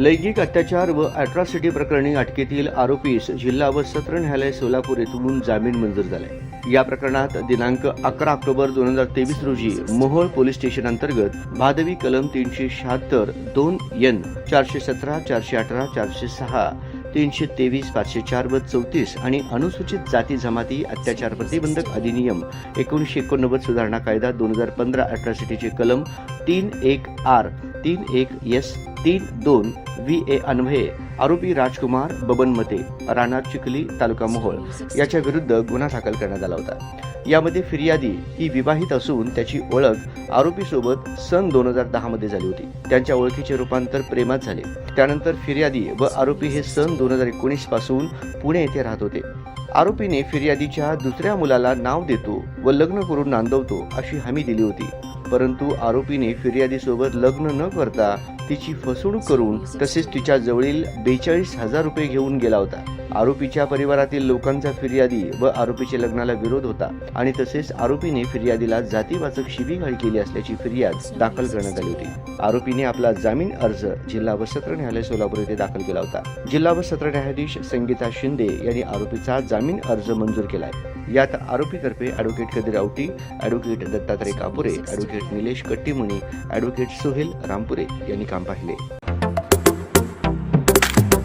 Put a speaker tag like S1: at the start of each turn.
S1: लैंगिक अत्याचार व अॅट्रॉसिटी प्रकरणी अटकेतील आरोपीस जिल्हा व सत्र न्यायालय सोलापूर येथून जामीन मंजूर झालाय या प्रकरणात दिनांक अकरा ऑक्टोबर दोन हजार तेवीस रोजी मोहोळ पोलीस स्टेशन अंतर्गत भादवी कलम तीनशे शहात्तर दोन एन चारशे सतरा चारशे अठरा चारशे सहा तीनशे तेवीस पाचशे चार व चौतीस आणि अनुसूचित जाती जमाती अत्याचार प्रतिबंधक अधिनियम एकोणीसशे एकोणनव्वद सुधारणा कायदा दोन हजार पंधरा अॅट्रॉसिटीचे कलम तीन एक आर तीन एक एस तीन दोन व्ही ए अन्वये आरोपी राजकुमार बबन मते राहणार चिखली तालुका मोहोळ याच्या विरुद्ध गुन्हा दाखल करण्यात आला होता. यामध्ये फिर्यादी ही विवाहित असून त्याची ओळख आरोपीसोबत सन दोन हजार दहा मध्ये झाली होती. त्यांच्या ओळखीचे रूपांतर प्रेमात झाले. त्यानंतर फिर्यादी व आरोपी हे सन दोन हजार एकोणीसपासून पुणे येथे राहत होते. आरोपीने फिर्यादीच्या दुसऱ्या मुलाला नाव देतो व लग्न करून नांदवतो अशी हमी दिली होती. परंतु आरोपीने फिर्यादीसोबत लग्न न करता तिची फसवणूक करून तसेच तिच्या जवळील बेचाळीस हजार रुपये घेऊन गेला होता. आरोपीच्या परिवारातील लोकांचा फिर्यादी व आरोपीच्या लग्नाला विरोध होता आणि तसेच आरोपीने फिर्यादीला जातीवाचक शिवीगाळ केली असल्याची फिर्याद दाखल करण्यात आली होती. आरोपीने आपला जामीन अर्ज जिल्हा व सत्र न्यायालय सोलापूर येथे दाखल केला होता. जिल्हा व सत्र न्यायाधीश संगीता शिंदे यांनी आरोपीचा जामीन अर्ज मंजूर केलाय. यात आरोपीतर्फे advocate Kadir Awati advocate Dattatray Kapure advocate Nilesh Kattimuni advocate Sohel Rampure यांनी काम पाहिले.